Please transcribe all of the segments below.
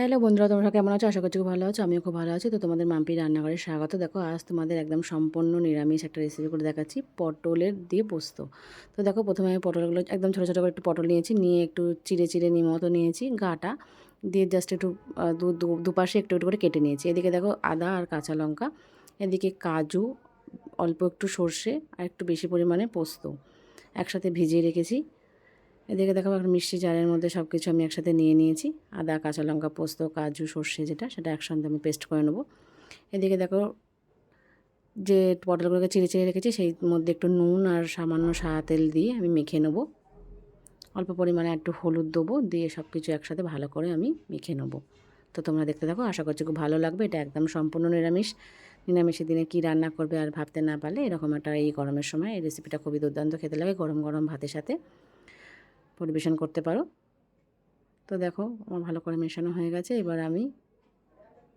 Hello বন্ধুরা, তোমরা কেমন আছো? আশা করছি খুব ভালো আছো, আমিও খুব ভালো আছি। তো তোমাদের মাম্পি রান্নাঘরে স্বাগত। দেখো, আজ তোমাদের একদম সম্পূর্ণ নিরামিষ একটা রেসিপি করে দেখাচ্ছি, পটলের দিয়ে পোস্ত। তো দেখো, প্রথমে আমি পটলগুলো একদম ছোটো ছোটো করে একটু পটল নিয়েছি, নিয়ে একটু চিড়ে চিড়ে নিয়ে মতো নিয়েছি, গাটা, দিয়ে জাস্ট একটু দুপাশে একটু একটু করে কেটে নিয়েছি। এদিকে দেখো, আদা আর কাঁচা লঙ্কা, এদিকে কাজু, অল্প একটু সর্ষে, আর একটু বেশি পরিমাণে পোস্ত। একসাথে ভিজিয়ে রেখেছি। এদিকে দেখো একটা মিষ্টি জারের মধ্যে সব কিছু আমি একসাথে নিয়ে নিয়েছি। আদা, কাঁচা লঙ্কা, পোস্ত, কাজু, সর্ষে যেটা, সেটা একসঙ্গে আমি পেস্ট করে নেব। এদিকে দেখো, যে পটলগুলোকে চিড়ে চিড়ে রেখেছি, সেই মধ্যে একটু নুন আর সামান্য সাদা তেল দিয়ে আমি মেখে নেব। অল্প পরিমাণে একটু হলুদ দেবো, দিয়ে সব কিছু একসাথে ভালো করে আমি মেখে নেব। তো তোমরা দেখতে থাকো, আশা করছি খুব ভালো লাগবে, এটা একদম সম্পূর্ণ নিরামিষ। নিরামিষের দিনে কী রান্না করবে আর ভাবতে না পারলে এরকম একটা এই গরমের সময় এই রেসিপিটা খুবই দুর্দান্ত, খেতে লাগে গরম গরম ভাতের সাথে। পরিবেশন করতে পারো। তো দেখো, আমার ভালো করে মেশানো হয়ে গেছে। এবার আমি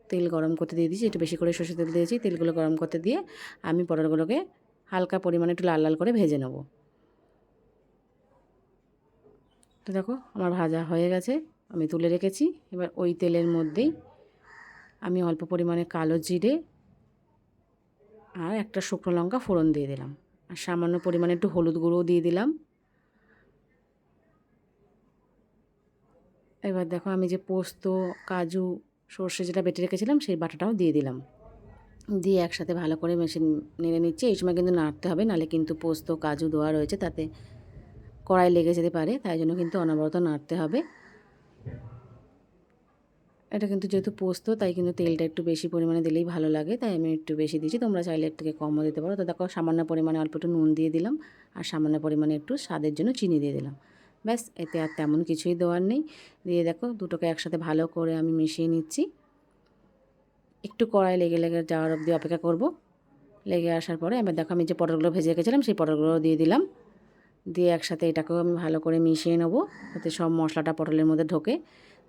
তেল গরম করতে দিয়ে দিয়েছি। একটু বেশি করে সর্ষে তেল দিয়েছি। তেলগুলো গরম করতে দিয়ে আমি পটলগুলোকে হালকা পরিমাণে একটু লাল লাল করে ভেজে নেব। তো দেখো, আমার ভাজা হয়ে গেছে। আমি তুলে রেখেছি। এবার ওই তেলের মধ্যেই আমি অল্প পরিমাণে কালো জিরে আর একটা শুকনো লঙ্কা ফোড়ন দিয়ে দিলাম। আর সামান্য পরিমাণে একটু হলুদ গুঁড়োও দিয়ে দিলাম। এবার দেখো আমি যে পোস্ত, কাজু, সর্ষে যেটা বেটে রেখেছিলাম, সেই বাটাটাও দিয়ে দিলাম। দিয়ে একসাথে ভালো করে মেশিন নেড়ে নিচ্ছি। এই সময় কিন্তু নাড়তে হবে, নাহলে কিন্তু পোস্ত, কাজু দেওয়া রয়েছে, তাতে কড়াই লেগে যেতে পারে, তাই জন্য কিন্তু অনবরত নাড়তে হবে। এটা কিন্তু যেহেতু পোস্ত, তাই কিন্তু তেলটা একটু বেশি পরিমাণে দিলেই ভালো লাগে, তাই আমি একটু বেশি দিয়েছি তোমরা চাইলে এর থেকে কমও দিতে পারো। তো দেখো, সামান্য পরিমাণে অল্প একটু নুন দিয়ে দিলাম, আর সামান্য পরিমাণে একটু স্বাদের জন্য চিনি দিয়ে দিলাম। ব্যাস, এতে আর তেমন কিছুই দেওয়ার নেই। দিয়ে দেখো, দুটোকে একসাথে ভালো করে আমি মিশিয়ে নিচ্ছি। একটু কড়াই লেগে লেগে যাওয়ার অবধি অপেক্ষা করব। লেগে আসার পরে, এবার দেখো আমি যে পটলগুলো ভেজে রেখেছিলাম, সেই পটলগুলো দিয়ে দিলাম। দিয়ে একসাথে এটাকেও আমি ভালো করে মিশিয়ে নেব, যাতে সব মশলাটা পটলের মধ্যে ঢোকে।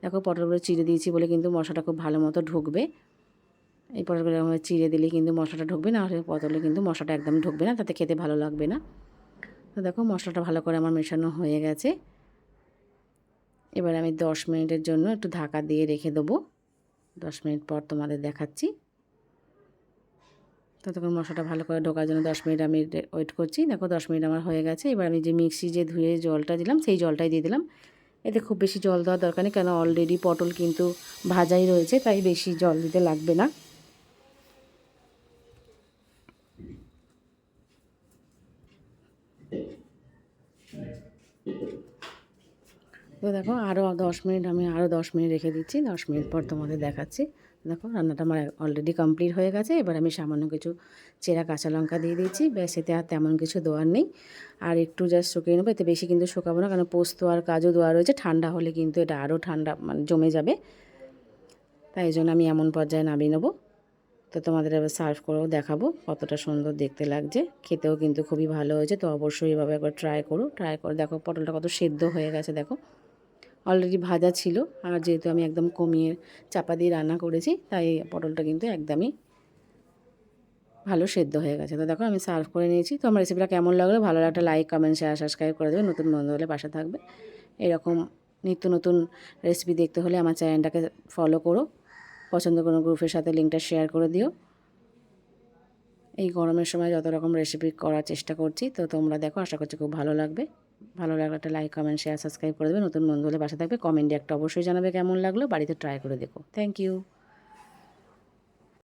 দেখো, পটলগুলো চিড়ে দিয়েছি বলে কিন্তু মশলাটা খুব ভালো মতো ঢুকবে। এই পটলগুলো চিড়ে দিলে কিন্তু মশলাটা ঢুকবে, না পটলে কিন্তু মশলাটা একদম ঢুকবে না, তাতে খেতে ভালো লাগবে না। তো দেখো মশলাটা ভালো করে আমার মেশানো হয়ে গেছে। এবার আমি দশ মিনিটের জন্য একটু ঢাকা দিয়ে রেখে দেবো। দশ মিনিট পর তোমাদের দেখাচ্ছি। ততক্ষণ মশলাটা ভালো করে ঢোকার জন্য দশ মিনিট আমি ওয়েট করছি। দেখো দশ মিনিট আমার হয়ে গেছে। এবার আমি যে মিক্সি যে ধুয়ে জলটা দিলাম, সেই জলটাই দিয়ে দিলাম। এতে খুব বেশি জল দেওয়ার দরকার নেই, কেন অলরেডি পটল কিন্তু ভাজাই রয়েছে, তাই বেশি জল দিতে লাগবে না। তো দেখো আরও দশ মিনিট, আমি আরও দশ মিনিট রেখে দিচ্ছি, দশ মিনিট পর তোমাদের দেখাচ্ছি। দেখো, রান্নাটা আমার অলরেডি কমপ্লিট হয়ে গেছে, এবার আমি সামান্য কিছু চেরা কাঁচা লঙ্কা দিয়ে দিয়েছি, ব্যাস, এতে আর তেমন কিছু দেওয়ার নেই। আর একটু জাস্ট শুকিয়ে নেব, এতে বেশি কিন্তু শুকাবো না, কারণ পোস্ত আর কাজু দেওয়া রয়েছে, ঠান্ডা হলে কিন্তু এটা আরও ঠান্ডা মানে জমে যাবে। তাই জন্য আমি এমন পর্যায়ে নামিয়ে নেব। তো তোমাদের এবার সার্ভ করেও দেখাবো, কতটা সুন্দর দেখতে লাগছে। খেতেও কিন্তু খুবই ভালো হয়েছে, তো অবশ্যই এভাবে একবার ট্রাই করো। ট্রাই করে দেখো, পটলটা কত সেদ্ধ হয়ে গেছে, দেখো। অলরেডি ভাজা ছিল, আর যেহেতু আমি একদম কমিয়ে চাপা দিয়ে রান্না করেছি, তাই পটলটা কিন্তু একদমই ভালো সেদ্ধ হয়ে গেছে। তো দেখো আমি সার্ভ করে নিয়েছি। তো আমার রেসিপিটা কেমন লাগল? ভালো একটা লাইক কমেন্ট শেয়ার সাবস্ক্রাইব করে দেবে। নতুন বন্ধু হলে পাশে থাকবে। এরকম নিত্য নতুন রেসিপি দেখতে হলে আমার চ্যানেলটাকে ফলো করো। পছন্দ কোনো গ্রুপের সাথে লিঙ্কটা শেয়ার করে দিও। এই গরমের সময় যত রকম রেসিপি করার চেষ্টা করছি, তো তোমরা দেখো, আশা করছি খুব ভালো লাগবে। ভালো লাগলে একটা লাইক কমেন্ট শেয়ার সাবস্ক্রাইব করে দেবে। নতুন বন্ধু হলে বাসা থাকবে। কমেন্টে একটা অবশ্যই জানাবে কেমন লাগল। বাড়িতে ট্রাই করে দেখো। Thank you